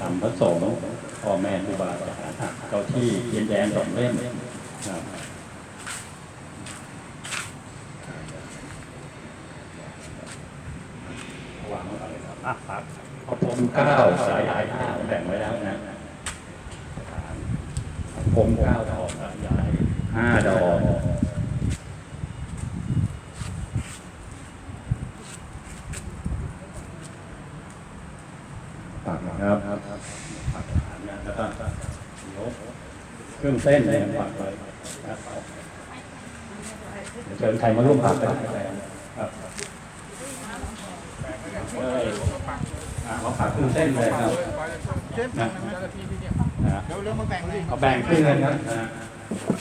ทำพระสงฆ์พ่อแม่ครูบาอาจารย์เจ้าที่เทียนแดงสองเล่มวางอนเลยครับอะครับขอบผมเก้าสายายห้าแบ่งไว้แล้วนะผมเก้าดอกสายายห้าดอก ปักนะครับปักฐานนะแล้วก็ยกเครื่องเส้นเนี่ยปักไปครับเดี๋ยวเชิญใครมาร่วมปักกันครับเอ้ยอะมาปักเครื่องเส้นเลยครับเช่นกันนะเจ้าหน้าที่ที่เนี่ยนะเดี๋ยวเรื่องมาแบ่งเลยเอาแบ่งครึ่งเลยครับนะ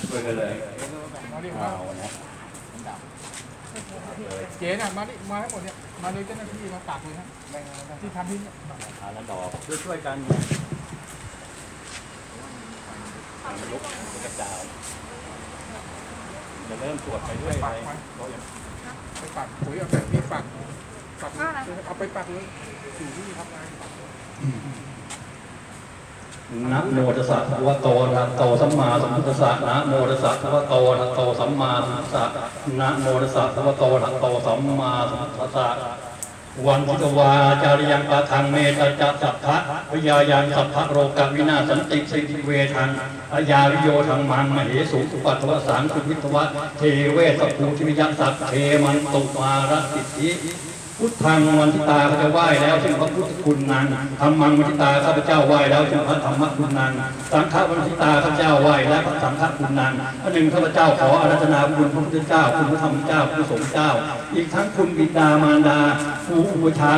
ช่วยกันเลย มาเรียก เอา ว่า นะ เจ๊น่ะมาดิมาให้หมดเนี่ยมาเลยเจ้าหน้าที่มาตักเลยนะแบ่งที่ทำที่เนี่ยเอาละดอกช่วยๆกันลุกกระจายจะเริ่มตรวจไปด้วยอะไรไปปักปุ๋ยเอาแบบนี้ปักปักเอาไปปักเลยสู่ที่ทำงาน นะโมตัสสะภะคะวะโตอะระหะโตสัมมาสัมพุทธัสสะนะโมตัสสะภะคะวะโตอะระหะโตสัมมาสัมพุทธัสสะนะโมตัสสะภะคะวะโตอะระหะโตสัมมาสัมพุทธัสสะวันทิตวาจาริยังปะทังเมตจัสสัพพะพยายังสัพพะโรกวินาสันติสิเวทังอายาวิโยทังมังมเหสุอุปัตถวสังคุวิทวะเทเวสภูทิวิยัสสัพเทมันตุมารสิทธิ พุทธังมันทิตาข้าพเจ้าไหว้แล้วซึ่งพระพุทธคุณนั้นธรรมังมันทิตาข้าพเจ้าไหว้แล้วซึ่งพระธรรมคุณนั้นสังฆมันทิตาข้าพเจ้าไหว้และพระสังฆคุณนั้นอันหนึ่งข้าพเจ้าขออารัธนาคุณพระพุทธเจ้าคุณพระธรรมเจ้าคุณสงฆ์เจ้า อีกทั้งคุณบิดามารดาผู้อุปชา